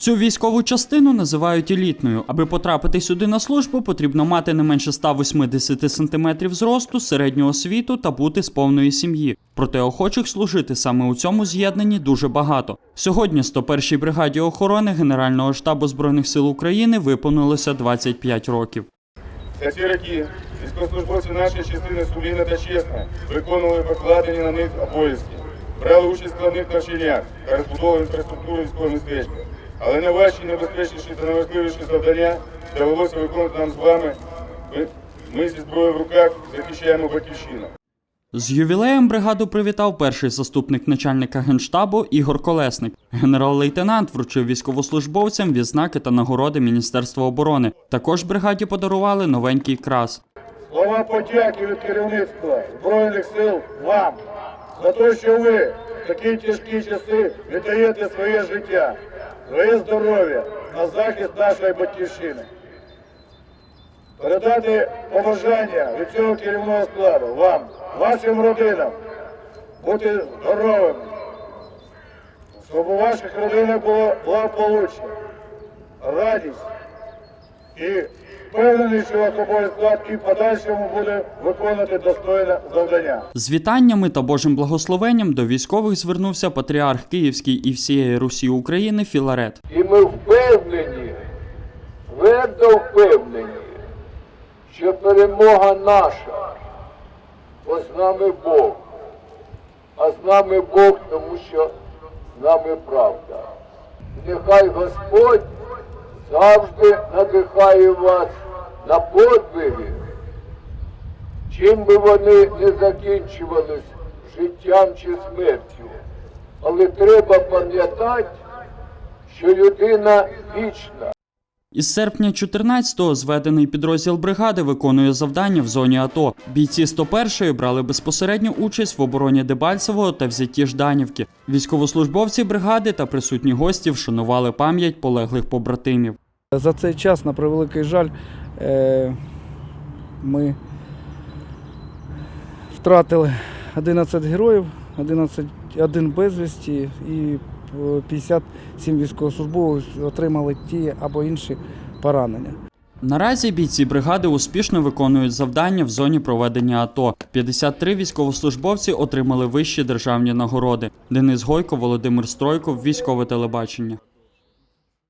Цю військову частину називають елітною. Аби потрапити сюди на службу, потрібно мати не менше 180 см зросту, середню освіту та бути з повної сім'ї. Проте охочих служити саме у цьому з'єднанні дуже багато. Сьогодні 101-й бригаді охорони Генерального штабу збройних сил України виповнилося 25 років. Ці роки військовослужбовці нашої частини сумлінно та чесно виконували покладені на них обов'язки, брали участь в складних навчаннях та розбудові інфраструктури військового містечка. Але найважчі, найбезпечніші та найважливіші завдання довелося виконувати нам з вами. Ми, ми зі зброєю в руках захищаємо батьківщину. З ювілеєм бригаду привітав перший заступник начальника генштабу Ігор Колесник. Генерал-лейтенант вручив військовослужбовцям відзнаки та нагороди Міністерства оборони. Також бригаді подарували новенький крас. Слова подяки від керівництва Збройних сил вам за те, що ви в такі тяжкі часи віддаєте своє життя, своє здоров'я на захист нашої батьківщини. Передати побажання від цього керівного складу вам, вашим родинам, бути здоровими, щоб у ваших родинах було благополуччя, радість і впевнений, що особовий склад і в подальшому буде виконувати достойне завдання. З вітаннями та Божим благословенням до військових звернувся патріарх Київський і всієї Русі України Філарет. І ми впевнені, твердо впевнені, що перемога наша, бо з нами Бог. А з нами Бог, тому що з нами правда. Нехай Господь завжди надихає вас на подвиги, чим би вони не закінчувались життям чи смертю. Але треба пам'ятати, що людина вічна. Із серпня 14-го зведений підрозділ бригади виконує завдання в зоні АТО. Бійці 101-ї брали безпосередню участь в обороні Дебальцевого та взятті Жданівки. Військовослужбовці бригади та присутні гості вшанували пам'ять полеглих побратимів. За цей час, на превеликий жаль, е, ми втратили 11 героїв, 11, один безвісті і е, 57 військовослужбовців отримали ті або інші поранення. Наразі бійці бригади успішно виконують завдання в зоні проведення АТО. 53 військовослужбовці отримали вищі державні нагороди. Денис Гойко, Володимир Стройков, військове телебачення.